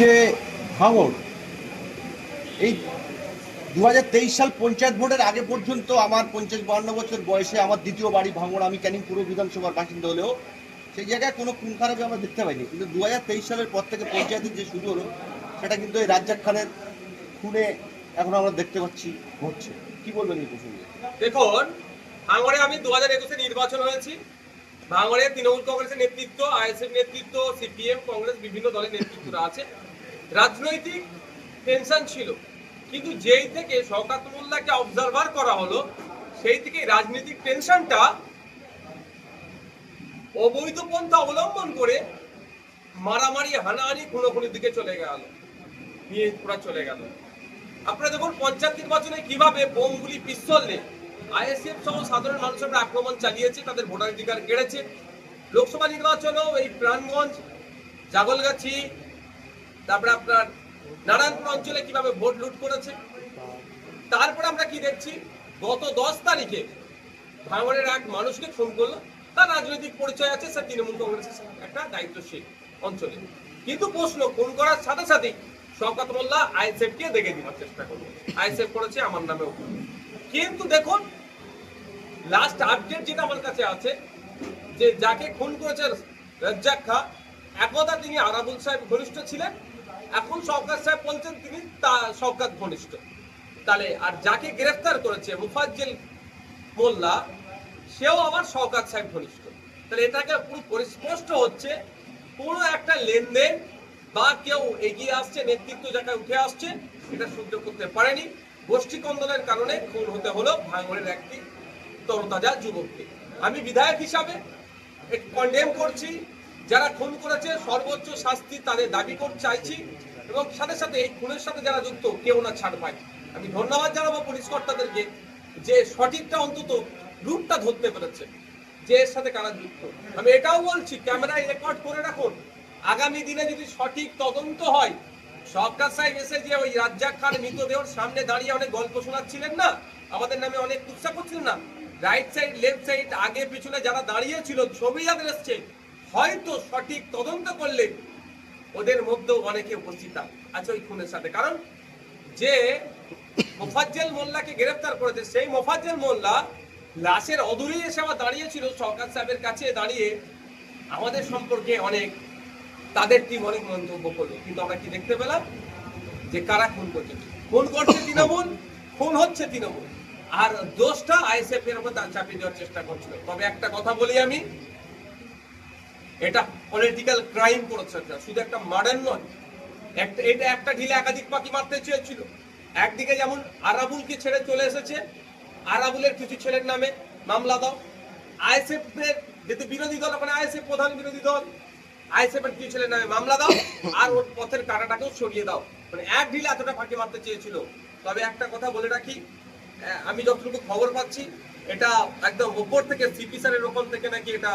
যে ভাঙড়, এই দু হাজার তেইশ সাল পঞ্চায়েত ভোটের আগে পর্যন্ত আমার পঞ্চাশ বান্ন বছর বয়সে আমার দ্বিতীয় বাড়ি ভাঙড়, আমি ক্যানিং পুরো বিধানসভার বাসিন্দা হলেও সেই জায়গায় কোনো খুন খারাপে আমরা দেখতে পাইনি। কিন্তু দু হাজার তেইশ সালের পর থেকে পঞ্চায়েতের যে শুরু হলো, সেটা কিন্তু এই রাজ্জাক খানের খুনে এখন আমরা দেখতে পাচ্ছি ঘটছে। কি বলবেন এই প্রসঙ্গে? দেখুন, ভাঙড়ে আমি দু হাজার একুশে নির্বাচন হয়েছি। ভাঙড়ে তৃণমূল কংগ্রেসের নেতৃত্ব, আইএসএফ নেতৃত্ব, সিপিএম, কংগ্রেস, বিভিন্ন দলের নেতৃত্বরা আছে। রাজনৈতিক টেনশন ছিল। কিন্তু যেই থেকে শওকাত মোল্লাকে অবজারভার করা হলো, সেই থেকে রাজনৈতিক টেনশনটা অবৈধ পন্থা অবলম্বন করে মারামারি, হানাহানি, খুনোখুনির দিকে চলে গেল। নিয়ে পুরা চলে গেল। আপনারা দেখুন পঞ্চায়েত নির্বাচনে কীভাবে বোমগুলি পিস্তলে আইএসএফ সহ সাধারণ মানুষের আক্রমণ চালিয়েছে, তাদের ভোটাধিকার কেড়েছে। লোকসভা নির্বাচনেও এই প্রাণগঞ্জ, জাগলগাছি, তারপরে আপনার নারায়ণপুর অঞ্চলে কীভাবে ভোট লুট করেছে, তারপরে আমরা কি দেখছি? গত দশ তারিখে ভাঙড়ের এক মানুষকে ফোন করল, তার রাজনৈতিক পরিচয় আছে, সে তৃণমূল কংগ্রেসের একটা দায়িত্বশীল অঞ্চলে। কিন্তু প্রশ্ন ফোন করার সাথে সাথে শওকত মোল্লা আইএসএফ কে দেখে দেওয়ার চেষ্টা করল। আইএসএফ করেছে আমার নামে কিন্তু দেখুন লাস্ট আপডেট যেটা আমার কাছে আছে, যে যাকে খুন করেছে রাজ্জাক খা, একদা তিনি আরাবুল সাহেব ঘনিষ্ঠ ছিলেন। এখন সরকার সাহেব বলছেন তিনি তা সরকার ঘনিষ্ঠ। তাহলে, আর যাকে গ্রেফতার করেছে মুফাজ্জেল মোল্লা, সেও আবার সরকার সাহেব ঘনিষ্ঠ। তাহলে এটাকে পুরো পরিস্পষ্ট হচ্ছে, পুরো একটা লেনদেন বা কেউ এগিয়ে আসছে, নেতৃত্ব জায়গায় উঠে আসছে, এটা সহ্য করতে পারেনি। গোষ্ঠী কন্দলের কারণে খুন হতে হলো, ভাঙড়ের একটি তরতাজা যুবককে। আমি বিধায়ক হিসাবে কন্ডেম করছি, যারা খুন করেছে, সর্বোচ্চ শাস্তি তাদের দাবি করতে চাইছি এবং সাথে সাথে এই খুনের সাথে যারা যুক্ত, কেউ না ছাড় পায়। আমি ধন্যবাদ জানাব পুলিশ কর্তাদেরকে যে সঠিকটা অন্তত রূপটা ধরতে পেরেছে, যে এর সাথে কারা যুক্ত। আমি এটাও বলছি, ক্যামেরায় রেকর্ড করে রাখুন, আগামী দিনে যদি সঠিক তদন্ত হয়, সরকার সাহেব এসে যে ওই রাজ্জাক খান মৃতদেহর সামনে দাঁড়িয়ে অনেক গল্প শোনাচ্ছিলেন না? আমাদের নামে অনেক কুৎসা করছিলেন না? রাইট সাইড লেফট সাইড আগে পিছনে যারা দাঁড়িয়ে ছিল, ছবি যাদের এসছে। হয়তো সঠিক তদন্ত করলে ওদের মধ্যেও অনেকে উপস্থিত আছে ওই খুনের সাথে। কারণ যে মোফাজ্জেল মোল্লাকে গ্রেফতার করেছে, সেই মোফাজ্জেল মোল্লা লাশের অদূরেই এসে আবার দাঁড়িয়েছিল সরকার সাহেবের কাছে দাঁড়িয়ে আমাদের সম্পর্কে অনেক, তাদের টিম অনেক মন্তব্য করল। কিন্তু আমরা কি দেখতে পেলাম? যে কারা খুন করছে? খুন করছে তৃণমূল, খুন হচ্ছে তৃণমূল। আর দোষটা আইএসএফ এর উপর চাপিয়ে দেওয়ার চেষ্টা করছিল। তবে একটা কথা বলি আমি, এটা পলিটিক্যাল ক্রাইম করেছে শুধু একটা মার্ডার নয়, একটা, এটা একটা ঢিলে একাধিক পাখি মারতে চেয়েছিল। একদিকে যেমন আরাবুলকে ছেড়ে চলে এসেছে, আরাবুলের কিছু ছেলের নামে মামলা দাও। আইএসএফ এর যেহেতু বিরোধী দল, ওখানে আইএসএফ প্রধান বিরোধী দল, আইএসএফ এর কিছু ছেলের নামে মামলা দাও, আর ওর পথের কাটাটাকেও সরিয়ে দাও। মানে এক ঢিলে এতটা ফাঁকি মারতে চেয়েছিল। তবে একটা কথা বলে রাখি আমি যতটুকু খবর পাচ্ছি এটা একদম উপর থেকে সিপি স্যারের ওখান থেকে নাকি এটা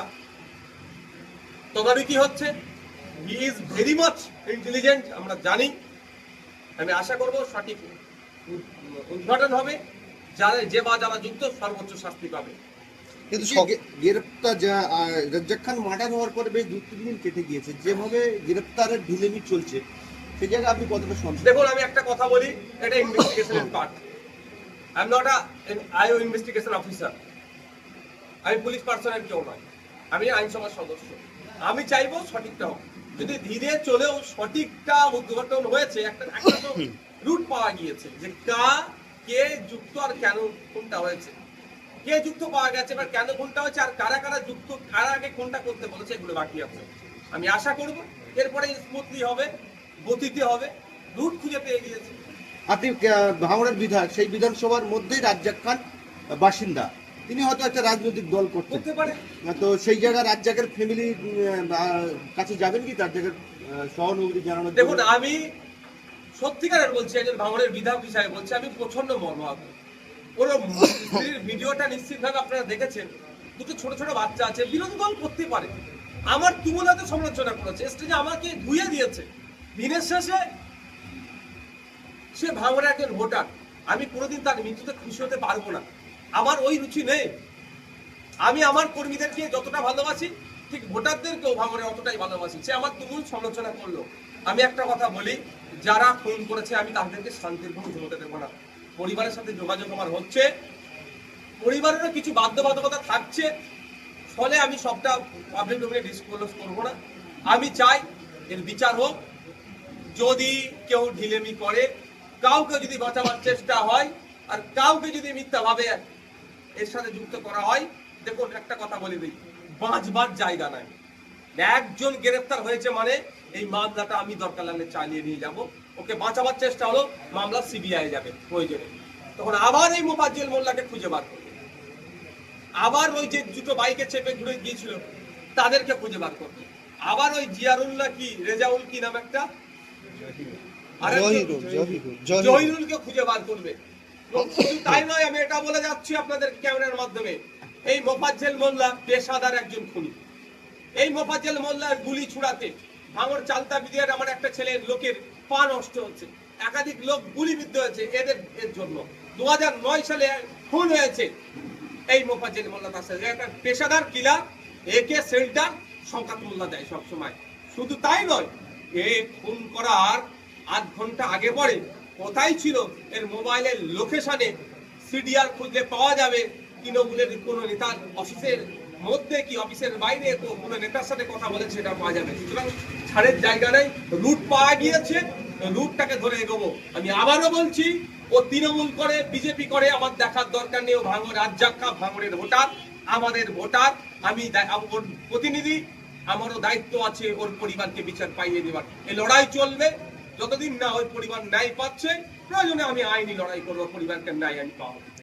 তদারকি হচ্ছে। He is very much intelligent আমরা জানি। আমি আশা করব সঠিক উদ্ঘাটন হবে যারা যে বা যারা যুক্ত সর্বোচ্চ শাস্তি পাবে। কিন্তু গ্রেপ্তার রাজ্জাক খান মার্ডার হওয়ার পরে বেশ দু তিন দিন কেটে গিয়েছে। যেভাবে গ্রেপ্তারের ঢিলেমি চলছে সেই জায়গায় আপনি কতটা দেখুন আমি একটা কথা বলি এটা ইনভেস্টিগেশনের part I am not I investigation officer আমি পুলিশ পার্সনের কেউ নয়। আমি আইনসভার সদস্য। আমি চাইব সঠিকটা হোক। যদি ধীরে চলেও সঠিকটা উদ্ঘাটন হয়েছে একটা একটা তো রুট পাওয়া গিয়েছে যে কা কে যুক্ত আর কেন কোনটা হয়েছে। কে যুক্ত পাওয়া গেছে এবার কেন কোনটা হয়েছে আর কারা কারা যুক্ত কারা আগে কোনটা করতে বলেছে এগুলো বাকি আছে। আমি আশা করব এরপরে স্মুথলি হবে গতিতে হবে রুট খুঁজে পেয়ে গিয়েছে। আপনি ভাঙড়ের বিধায়ক সেই বিধানসভার মধ্যেই রাজ্জাক খান বাসিন্দা। তিনি হয়তো একটা রাজনৈতিক দল করতেন। করতে পারে। তো সেই জায়গায় রাজ্জাকের ফ্যামিলি কাছে যাবেন কি? রাজ্জাকের সহানুভূতি জন্য? দেখুন আমি সত্যিকারের বলছি একজন ভাঙড়ের বিধায়ক হিসাবে বলছি আমি প্রচণ্ড মর্মাহত। ওর স্ত্রীর ভিডিওটা নিশ্চিতভাবে আপনারা দেখেছেন। দুটো ছোট ছোট বাচ্চা আছে বিরোধী দল করতে পারে। আমার তুমুলাতে সমালোচনা করেছে। স্টেজে আমাকে ধুয়ে দিয়েছে। দিনের শেষে সে ভাঙড়ের একজন ভোটার। আমি কোনোদিন তার মৃত্যুতে খুশি হতে পারব না। আমার ওই রুচি নেই। আমি আমার কর্মীদেরকে যতটা ভালোবাসি, ঠিক ভোটারদেরকেও ভাঙড়ে অতটাই ভালোবাসি। সে আমার তুমুল সমালোচনা করল। আমি একটা কথা বলি, যারা খুন করেছে, আমি তাদেরকে শান্তির ঘুম ঘুমোতে দেবো না। পরিবারের সাথে যোগাযোগ আমার হচ্ছে। পরিবারেরও কিছু বাধ্যবাধকতা থাকছে। ফলে আমি সবটা পাবলিক ডোমেনে ডিসক্লোজ করব না। আমি চাই এর বিচার হোক। যদি কেউ ঢিলেমি করে কাউকে যদি বাঁচাবার চেষ্টা হয় আর কাউকে যদি মিথ্যাভাবে এর সাথে যুক্ত করা হয়, দেখুন একটা কথা বলে দিই, বাঁচবার জায়গা নাই। একজন গ্রেফতার হয়েছে মানে এই মামলাটা আমি দরকার লাগলে চালিয়ে নিয়ে যাব। ওকে বাঁচাবার চেষ্টা হলো, মামলা সিবিআই যাবে প্রয়োজনে। তখন আবার এই মোফাজ্জল মোল্লাকে খুঁজে বার করবে। আবার ওই যে দুটো বাইকে চেপে ঘুরে গিয়েছিল, তাদেরকে খুঁজে বার করবে। আবার ওই জিয়ারুল্লাহ কি, রেজাউল কি নাম একটা? জহিরুলকে খুঁজে বার করবে। তাই নয় আমি এটা বলে যাচ্ছি আপনাদের ক্যামেরার মাধ্যমে। এই মোফাজ্জেল মোল্লা পেশাদার একজন খুনি। এই মোফাজ্জেল মোল্লার গুলি ছুড়াতে ভাঙর চালতা বিদিয়ার আমার একটা ছেলের লোকের পা নষ্ট হচ্ছে। একাধিক লোক গুলিবিদ্ধ হয়েছে এদের এর জন্য। দু হাজার নয় সালে খুন হয়েছে এই মোফাজ্জেল মোল্লা তার সাথে একটা পেশাদার কিলার একে সেন্টার সংকাত মোল্লা দেয় সবসময়। শুধু তাই নয় এ খুন করার আধ ঘণ্টা আগে পরে কোথায় ছিল এর মোবাইলের লোকেশনে সিডিআর খুঁজলে পাওয়া যাবে, তৃণমূলের কোনো নেতার অফিসের মধ্যে কি অফিসের বাইরে কোনো নেতার সাথে কথা বলে সেটা পাওয়া যাবে। সুতরাং ছাড়ের জায়গা নেই, রুট পাওয়া গিয়েছে, রুটটাকে ধরে এগোবো আমি আবারও বলছি, ও তৃণমূল করে, বিজেপি করে, আমার দেখার দরকার নেই, ও ভাঙর রাজ্জাক্কা ভাঙরের ভোটার, আমাদের ভোটার আমি ওর প্রতিনিধি, আমারও দায়িত্ব আছে ওর পরিবারকে বিচার পাইয়ে দেবার। এই লড়াই চলবে যতদিন না ওই পরিবার ন্যায় পাচ্ছে, প্রয়োজনে আমি আইনি লড়াই করব, পরিবারকে ন্যায় আমি পাবো।